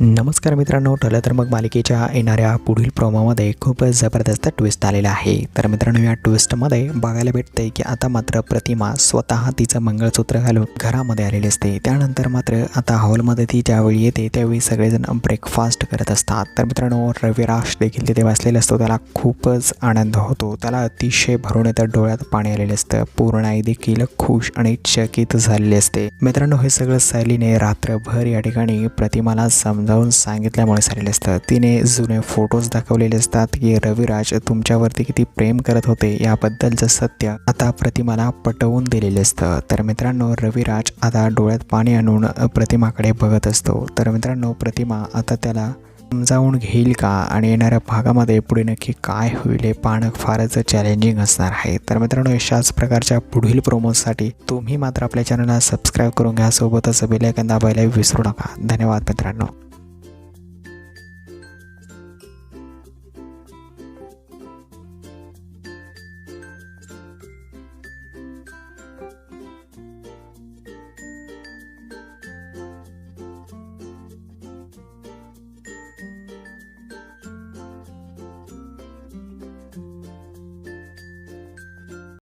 नमस्कार मित्रांनो ठरलं तर मग मालिकेच्या येणाऱ्या पुढील प्रोमोमध्ये खूप जबरदस्त ट्विस्ट आलेला आहे. तर मित्रांनो या ट्विस्टमध्ये बघायला भेटते की आता मात्र प्रतिमा स्वतः तिचं मंगळसूत्र घालून घरामध्ये आलेली असते. त्यानंतर मात्र आता हॉलमध्ये ती ज्यावेळी येते त्यावेळी सगळेजण ब्रेकफास्ट करत असतात. तर मित्रांनो रविराश देखील तिथे बसलेला असतो. त्याला खूपच आनंद होतो. त्याला अतिशय भरून येतं डोळ्यात पाणी आलेलं असतं. पूर्णाई देखील खुश आणि चकित झालेली असते. मित्रांनो हे सगळं सहलीने रात्रभर या ठिकाणी प्रतिमाला समजावून सांगितल्यामुळे झालेले असतं तिने जुने फोटोज दाखवलेले असतात की रविराज तुमच्यावरती किती प्रेम करत होते याबद्दलचं सत्य आता प्रतिमाला पटवून दिलेले असतं. तर मित्रांनो रविराज आता डोळ्यात पाणी आणून प्रतिमाकडे बघत असतो. तर मित्रांनो प्रतिमा आता त्याला समजावून घेईल का आणि येणाऱ्या भागामध्ये पुढे नक्की काय होईल हे पाहणं फारच चॅलेंजिंग असणार आहे. तर मित्रांनो अशाच प्रकारच्या पुढील प्रोमोसाठी तुम्ही मात्र आपल्या चॅनलला सबस्क्राईब करून घ्या. सोबतच बेल दाबायला विसरू नका. धन्यवाद मित्रांनो.